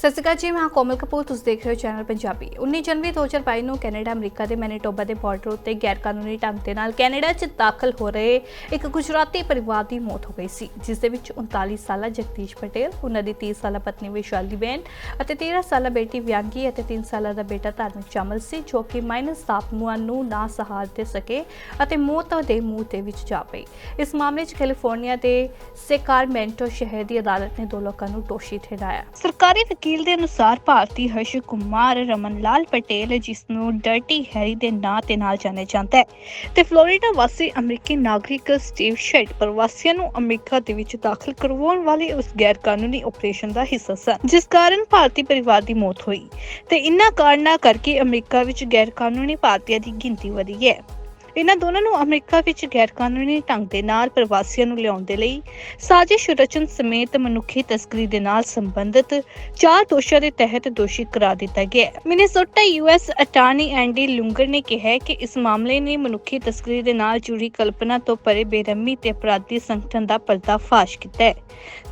ਸਤਿ ਸ਼੍ਰੀ ਅਕਾਲ ਜੀ, ਮੈਂ ਕੋਮਲ ਕਪੂਰ, ਤੁਸੀਂ ਦੇਖ ਰਹੇ ਹੋ ਚੈਨਲ ਪੰਜਾਬੀ। 19 ਜਨਵਰੀ 2022 ਨੂੰ ਕੈਨੇਡਾ, ਅਮਰੀਕਾ ਦੇ ਮੈਨੀਟੋਬਾ ਦੇ ਬਾਰਡਰ ਉੱਤੇ ਗੈਰ ਕਾਨੂੰਨੀ ਢੰਗ ਦੇ ਨਾਲ ਕੈਨੇਡਾ 'ਚ ਦਾਖਲ ਹੋ ਰਹੇ ਇੱਕ ਗੁਜਰਾਤੀ ਪਰਿਵਾਰ ਦੀ ਮੌਤ ਹੋ ਗਈ ਸੀ, ਜਿਸ ਦੇ ਵਿੱਚ 39 ਸਾਲਾ ਜਗਦੀਸ਼ ਪਟੇਲ ਉਹਨਾਂ ਦੀ 30 ਸਾਲਾ ਪਤਨੀ ਵਿਸ਼ਾਲੀ ਬੇਨ ਅਤੇ 13 ਸਾਲਾ ਬੇਟੀ ਵਿਆਂਗੀ ਅਤੇ 3 ਸਾਲਾ ਦਾ ਬੇਟਾ ਧਾਰਮਿਕ ਸ਼ਾਮਲ ਸੀ, ਜੋ ਕਿ ਮਾਈਨਸ ਤਾਪਮਾਨ ਨੂੰ ਨਾ ਸਹਾਰ ਦੇ ਸਕੇ ਅਤੇ ਮੌਤ ਦੇ ਮੂੰਹ ਦੇ ਵਿੱਚ ਜਾ ਪਈ। ਇਸ ਮਾਮਲੇ 'ਚ ਕੈਲੀਫੋਰਨੀਆ ਦੇ ਸੇਕਾਰਮੈਂਟੋ ਸ਼ਹਿਰ ਦੀ ਅਦਾਲਤ ਨੇ ਦੋ ਲੋਕਾਂ ਨੂੰ ਦੋਸ਼ੀ ਠਹਿਰਾਇਆ। ਸਰਕਾਰੀ ਵਕੀਲ ਦੇ ਅਨੁਸਾਰ ਭਾਰਤੀ ਹਰਸ਼ ਕੁਮਾਰ ਰਮਨ ਲਾਲ ਪਟੇਲ, ਜਿਸ ਨੂੰ ਡਰਟੀ ਹੈਰੀ ਦੇ ਨਾਂ ਤੇ ਨਾਲ ਜਾਣਿਆ ਜਾਂਦਾ ਹੈ ਤੇ ਫਲੋਰੀਡਾ ਵਾਸੀ ਅਮਰੀਕੀ ਨਾਗਰਿਕ ਸਟੀਵ ਸ਼ੈਟ ਪ੍ਰਵਾਸੀਆਂ ਨੂੰ ਅਮਰੀਕਾ ਦੇ ਵਿੱਚ ਦਾਖਲ ਕਰਵਾਉਣ ਵਾਲੇ ਉਸ ਗੈਰ ਕਾਨੂੰਨੀ ਆਪਰੇਸ਼ਨ ਦਾ ਹਿੱਸਾ ਸਨ, ਜਿਸ ਕਾਰਨ ਭਾਰਤੀ ਪਰਿਵਾਰ ਦੀ ਮੌਤ ਹੋਈ ਤੇ ਇਨ੍ਹਾਂ ਕਾਰਨਾਂ ਕਰਕੇ ਅਮਰੀਕਾ ਵਿੱਚ ਗੈਰ ਕਾਨੂੰਨੀ ਭਾਰਤੀਆਂ ਦੀ ਗਿਣਤੀ ਵਧੀ ਹੈ। ਇਹਨਾਂ ਦੋਨਾਂ ਨੂੰ ਅਮਰੀਕਾ ਵਿੱਚ ਗੈਰ ਕਾਨੂੰਨੀ ਢੰਗ ਦੇ ਨਾਲ ਪ੍ਰਵਾਸੀਆਂ ਨੂੰ ਲਿਆਉਣ ਦੇ ਲਈ ਸਾਜ਼ਿਸ਼ ਰਚਨ ਸਮੇਤ ਮਨੁੱਖੀ ਤਸਕਰੀ ਦੇ ਨਾਲ ਸੰਬੰਧਿਤ ਚਾਰ ਦੋਸ਼ਾਂ ਦੇ ਤਹਿਤ ਦੋਸ਼ੀ ਕਰਾਰ ਦਿੱਤਾ ਗਿਆ ਹੈ। Minnesota US attorney Andy Luger ਨੇ ਕਿਹਾ ਕਿ ਇਸ ਮਾਮਲੇ ਨੇ ਮਨੁੱਖੀ ਤਸਕਰੀ ਦੇ ਨਾਲ ਜੁੜੀ ਕਲਪਨਾ ਤੋਂ ਪਰੇ ਬੇਰਹਿਮੀ ਤੇ ਅਪਰਾਧੀ ਸੰਗਠਨ ਦਾ ਪਰਦਾਫਾਸ਼ ਕੀਤਾ ਹੈ,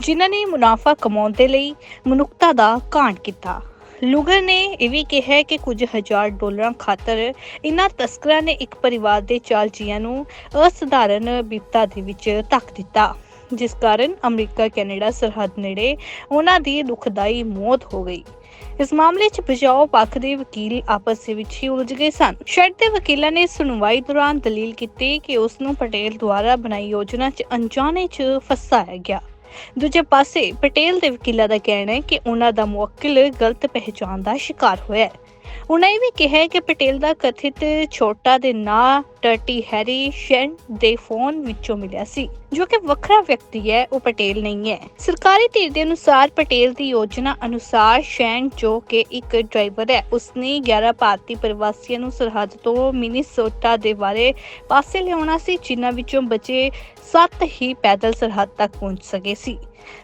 ਜਿਨ੍ਹਾਂ ਨੇ ਮੁਨਾਫਾ ਕਮਾਉਣ ਦੇ ਲਈ ਮਨੁੱਖਤਾ ਦਾ ਕਾਂਡ ਕੀਤਾ। ਲੂਗਰ ਨੇ ਇਹ ਵੀ ਕਿਹਾ ਕਿ ਕੁਝ ਹਜ਼ਾਰ ਡਾਲਰਾਂ ਖਾਤਰ ਇਨ੍ਹਾਂ ਤਸਕਰਾਂ ਨੇ ਇੱਕ ਪਰਿਵਾਰ ਦੇ ਚਾਰ ਜੀਆਂ ਨੂੰ ਅਸਧਾਰਨ ਬਿਪਤਾ ਦੇ ਵਿੱਚ ਧੱਕ ਦਿੱਤਾ, ਜਿਸ ਕਾਰਨ ਅਮਰੀਕਾ, ਕੈਨੇਡਾ ਸਰਹੱਦ ਨੇੜੇ ਉਹਨਾਂ ਦੀ ਦੁਖਦਾਈ ਮੌਤ ਹੋ ਗਈ। ਇਸ ਮਾਮਲੇ 'ਚ ਬਚਾਓ ਪੱਖ ਦੇ ਵਕੀਲ ਆਪਸ ਦੇ ਵਿੱਚ ਹੀ ਉਲਝ ਗਏ ਸਨ। ਸ਼ੈਡ ਦੇ ਵਕੀਲਾਂ ਨੇ ਸੁਣਵਾਈ ਦੌਰਾਨ ਦਲੀਲ ਕੀਤੀ ਕਿ ਉਸ ਨੂੰ ਪਟੇਲ ਦੁਆਰਾ ਬਣਾਈ ਯੋਜਨਾ 'ਚ ਅਣਜਾਣੇ 'ਚ ਫਸਾਇਆ ਗਿਆ। ਦੂਜੇ ਪਾਸੇ, ਪਟੇਲ ਦੇ ਵਕੀਲਾਂ ਦਾ ਕਹਿਣਾ ਹੈ ਕਿ ਉਹਨਾਂ ਦਾ ਮੁਵੱਕਿਲ ਗਲਤ ਪਹਿਚਾਣ ਦਾ ਸ਼ਿਕਾਰ ਹੋਇਆ ਹੈ। ਉਹਨਾਂ ਇਹ ਵੀ ਕਿਹਾ ਹੈ ਕਿ ਪਟੇਲ ਦਾ ਕਥਿਤ ਛੋਟਾ ਦੇ ਨਾਂ ਟਰਟੀ ਹੈਰੀ ਸ਼ੈਨ ਦੇ ਫੋਨ ਵਿੱਚੋਂ ਮਿਲਿਆ ਸੀ, ਜੋ ਕਿ ਵੱਖਰਾ ਵਿਅਕਤੀ ਹੈ, ਉਹ ਪਟੇਲ ਨਹੀਂ ਹੈ। ਸਰਕਾਰੀ ਧਿਰ ਦੇ ਅਨੁਸਾਰ ਪਟੇਲ ਦੀ ਯੋਜਨਾ ਅਨੁਸਾਰ ਸ਼ੈਨ, ਜੋ ਕਿ ਇੱਕ ਡਰਾਈਵਰ ਹੈ, ਉਸਨੇ 11 ਭਾਰਤੀ ਪ੍ਰਵਾਸੀਆਂ ਨੂੰ ਸਰਹੱਦ ਤੋਂ ਮਿਨੀਸੋਟਾ ਦੇ ਬਾਰੇ ਪਾਸੇ ਲਿਆਉਣਾ ਸੀ, ਜਿਨ੍ਹਾਂ ਵਿੱਚੋਂ ਬਚੇ 7 ਹੀ ਪੈਦਲ ਸਰਹੱਦ ਤੱਕ ਪਹੁੰਚ ਸਕੇ ਸੀ।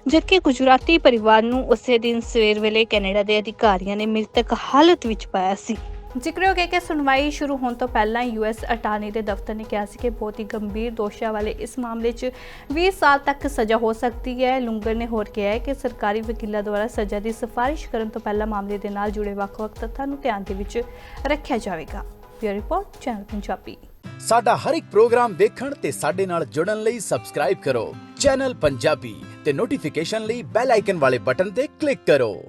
ਜਦਕਿ ਗੁਜਰਾਤੀ ਪਰਿਵਾਰ ਨੂੰ ਉਸੇ ਦਿਨ ਸਵੇਰ ਵੇਲੇ ਕੈਨੇਡਾ ਦੇ ਅਧਿਕਾਰੀਆਂ ਨੇ ਮ੍ਰਿਤਕ ਹਾਲਤ ਵਿੱਚ ਪਾਇਆ ਸੀ। ਜ਼ਿਕਰਯੋਗ ਹੈ ਕਿ ਸੁਣਵਾਈ ਸ਼ੁਰੂ ਹੋਣ ਤੋਂ ਪਹਿਲਾਂ ਯੂਐਸ ਅਟਾਰਨੀ ਦੇ ਦਫ਼ਤਰ ਨੇ ਕਿਹਾ ਸੀ ਕਿ ਬਹੁਤ ਹੀ ਗੰਭੀਰ ਦੋਸ਼ਾਂ ਵਾਲੇ ਇਸ ਮਾਮਲੇ 'ਚ 20 ਸਾਲ ਤੱਕ ਸਜ਼ਾ ਹੋ ਸਕਦੀ ਹੈ। ਲੁੰਗਰ ਨੇ ਹੋਰ ਕਿਹਾ ਹੈ ਕਿ ਸਰਕਾਰੀ ਵਕੀਲਾਂ ਦੁਆਰਾ ਸਜ਼ਾ ਦੀ ਸਿਫਾਰਿਸ਼ ਕਰਨ ਤੋਂ ਪਹਿਲਾਂ ਮਾਮਲੇ ਦੇ ਨਾਲ ਜੁੜੇ ਵੱਖ-ਵੱਖ ਤੱਥਾਂ ਨੂੰ ਧਿਆਨ ਦੇ ਵਿੱਚ ਰੱਖਿਆ ਜਾਵੇਗਾ। Bureau report, channel Punjabi. ਸਾਡਾ ਹਰ ਇੱਕ ਪ੍ਰੋਗਰਾਮ ਦੇਖਣ ਤੇ ਸਾਡੇ ਨਾਲ ਜੁੜਨ ਲਈ ਸਬਸਕ੍ਰਾਈਬ ਕਰੋ। ਚੈਨਲ ਪੰਜਾਬੀ ਤੇ ਨੋਟੀਫਿਕੇਸ਼ਨ ਲਈ ਬੈਲ ਆਈਕਨ ਵਾਲੇ ਬਟਨ ਤੇ ਕਲਿੱਕ ਕਰੋ।